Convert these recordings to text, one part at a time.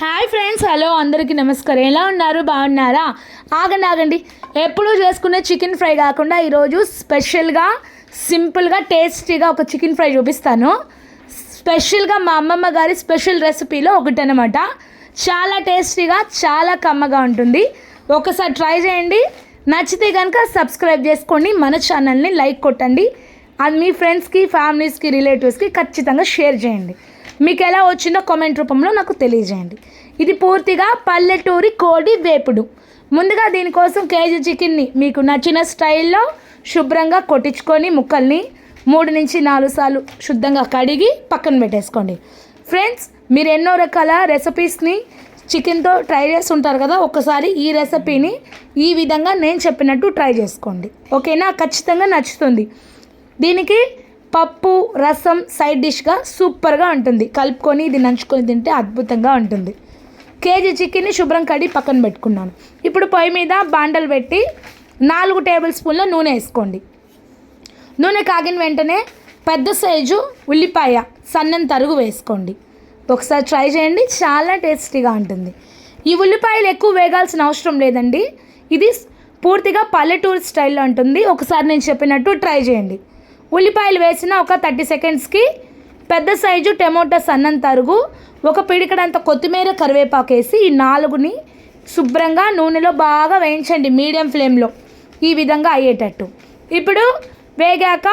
Hi friends hello అందరికీ నమస్కారం. ఎలా ఉన్నారు? బాగున్నారా? ఆగండి ఆగండి. ఎప్పుడూ చేసుకునే చికెన్ ఫ్రై కాకుండా ఈరోజు స్పెషల్గా సింపుల్గా టేస్టీగా ఒక చికెన్ ఫ్రై చూపిస్తాను. స్పెషల్గా మా అమ్మమ్మ గారి స్పెషల్ రెసిపీలో ఒకటి అనమాట చాలా టేస్టీగా చాలా కమ్మగా ఉంటుంది. ఒకసారి ట్రై చేయండి. నచ్చితే కనుక సబ్స్క్రైబ్ చేసుకోండి. మన ఛానల్ని లైక్ కొట్టండి. అది మీ ఫ్రెండ్స్కి ఫ్యామిలీస్కి రిలేటివ్స్కి ఖచ్చితంగా షేర్ చేయండి. మీకు ఎలా వచ్చిందో కామెంట్ రూపంలో నాకు తెలియజేయండి. ఇది పూర్తిగా పల్లెటూరి కోడి వేపుడు. ముందుగా దీనికోసం కేజీ చికెన్ని మీకు నచ్చిన స్టైల్లో శుభ్రంగా కొట్టించుకొని ముక్కల్ని మూడు నుంచి నాలుగు సార్లు శుద్ధంగా కడిగి పక్కన పెట్టేసుకోండి. ఫ్రెండ్స్ మీరు ఎన్నో రకాల రెసిపీస్ని చికెన్తో ట్రై చేసి ఉంటారు కదా ఒకసారి ఈ రెసిపీని ఈ విధంగా నేను చెప్పినట్టు ట్రై చేసుకోండి. ఓకేనా? ఖచ్చితంగా నచ్చుతుంది. దీనికి పప్పు రసం సైడ్ డిష్గా సూపర్గా ఉంటుంది. కలుపుకొని ఇది నంచుకొని తింటే అద్భుతంగా ఉంటుంది. కేజీ చికెన్ని శుభ్రం కడిగి పక్కన పెట్టుకున్నాను. ఇప్పుడు పొయ్యి మీద బాండలు పెట్టి నాలుగు టేబుల్ స్పూన్ల నూనె వేసుకోండి. నూనె కాగిన వెంటనే పెద్ద సైజు ఉల్లిపాయ సన్నం తరుగు వేసుకోండి. ఒకసారి ట్రై చేయండి చాలా టేస్టీగా ఉంటుంది. ఈ ఉల్లిపాయలు ఎక్కువ వేగాల్సిన అవసరం లేదండి. ఇది పూర్తిగా పల్లెటూరు స్టైల్లో ఉంటుంది. ఒకసారి నేను చెప్పినట్టు ట్రై చేయండి. ఉల్లిపాయలు వేసిన ఒక థర్టీ సెకండ్స్కి పెద్ద సైజు టమోటా సన్నం తరుగు ఒక పిడికడంత కొత్తిమీర కరివేపాకు వేసి ఈ నాలుగుని శుభ్రంగా నూనెలో బాగా వేయించండి మీడియం ఫ్లేమ్లో ఈ విధంగా అయ్యేటట్టు. ఇప్పుడు వేగాక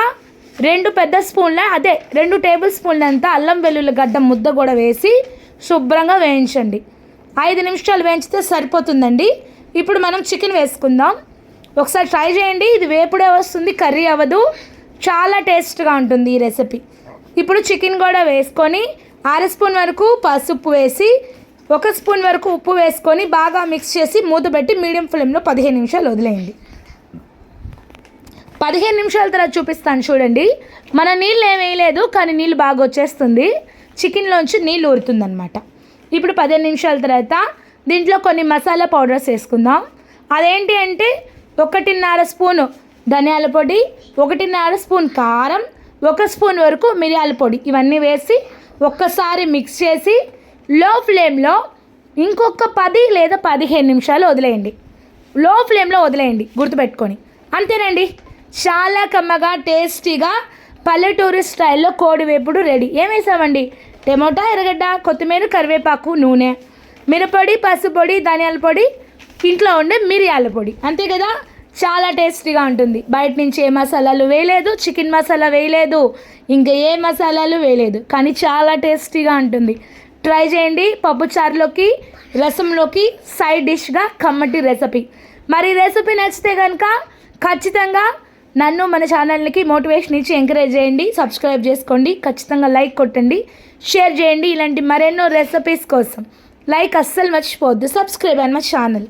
రెండు పెద్ద స్పూన్ల అదే రెండు టేబుల్ స్పూన్లంతా అల్లం వెల్లుల్లి గడ్డ ముద్ద కూడా వేసి శుభ్రంగా వేయించండి. ఐదు నిమిషాలు వేయించితే సరిపోతుందండి. ఇప్పుడు మనం చికెన్ వేసుకుందాం. ఒకసారి ట్రై చేయండి. ఇది వేపుడే వస్తుంది కర్రీ అవ్వదు. చాలా టేస్ట్గా ఉంటుంది ఈ రెసిపీ. ఇప్పుడు చికెన్ కూడా వేసుకొని అర స్పూన్ వరకు పసుపు వేసి ఒక స్పూన్ వరకు ఉప్పు వేసుకొని బాగా మిక్స్ చేసి మూత పెట్టి మీడియం ఫ్లేమ్లో పదిహేను నిమిషాలు వదిలేయండి. పదిహేను నిమిషాల తర్వాత చూపిస్తాను చూడండి. మన నీళ్ళు ఏమేయలేదు కానీ నీళ్ళు బాగా వచ్చేస్తుంది. చికెన్లోంచి నీళ్ళు ఊరుతుందనమాట ఇప్పుడు పదిహేను నిమిషాల తర్వాత దీంట్లో కొన్ని మసాలా పౌడర్స్ వేసుకుందాం. అదేంటి అంటే ఒకటిన్నర స్పూను ధనియాల పొడి ఒకటిన్నర స్పూన్ కారం ఒక స్పూన్ వరకు మిరియాల పొడి. ఇవన్నీ వేసి ఒక్కసారి మిక్స్ చేసి లో ఫ్లేమ్లో ఇంకొక పది లేదా పదిహేను నిమిషాలు వదిలేయండి. లో ఫ్లేమ్లో వదిలేయండి గుర్తుపెట్టుకొని. అంతేనండి. చాలా కమ్మగా టేస్టీగా పల్లెటూరి స్టైల్లో కోడి వేపుడు రెడీ ఏమేసామండి టమోటా ఎర్రగడ్డ కొత్తిమీర కరివేపాకు నూనె. మిరపొడి పసుపొడి ధనియాల పొడి ఇంట్లో ఉండే మిరియాల పొడి. అంతే కదా? చాలా టేస్టీగా ఉంటుంది. బయట నుంచి ఏ మసాలాలు వేయలేదు చికెన్ మసాలా వేయలేదు ఇంకా ఏ మసాలాలు వేయలేదు. కానీ చాలా టేస్టీగా ఉంటుంది. ట్రై చేయండి పప్పుచారులోకి రసంలోకి సైడ్ డిష్గా కమ్మటి రెసిపీ. మరి రెసిపీ నచ్చితే కనుక ఖచ్చితంగా నన్ను మన ఛానల్కి మోటివేషన్ ఇచ్చి ఎంకరేజ్ చేయండి సబ్స్క్రైబ్ చేసుకోండి ఖచ్చితంగా లైక్ కొట్టండి షేర్ చేయండి ఇలాంటి మరెన్నో రెసిపీస్ కోసం. లైక్ అస్సలు మర్చిపోవద్దు. సబ్స్క్రైబ్ అని మా ఛానల్.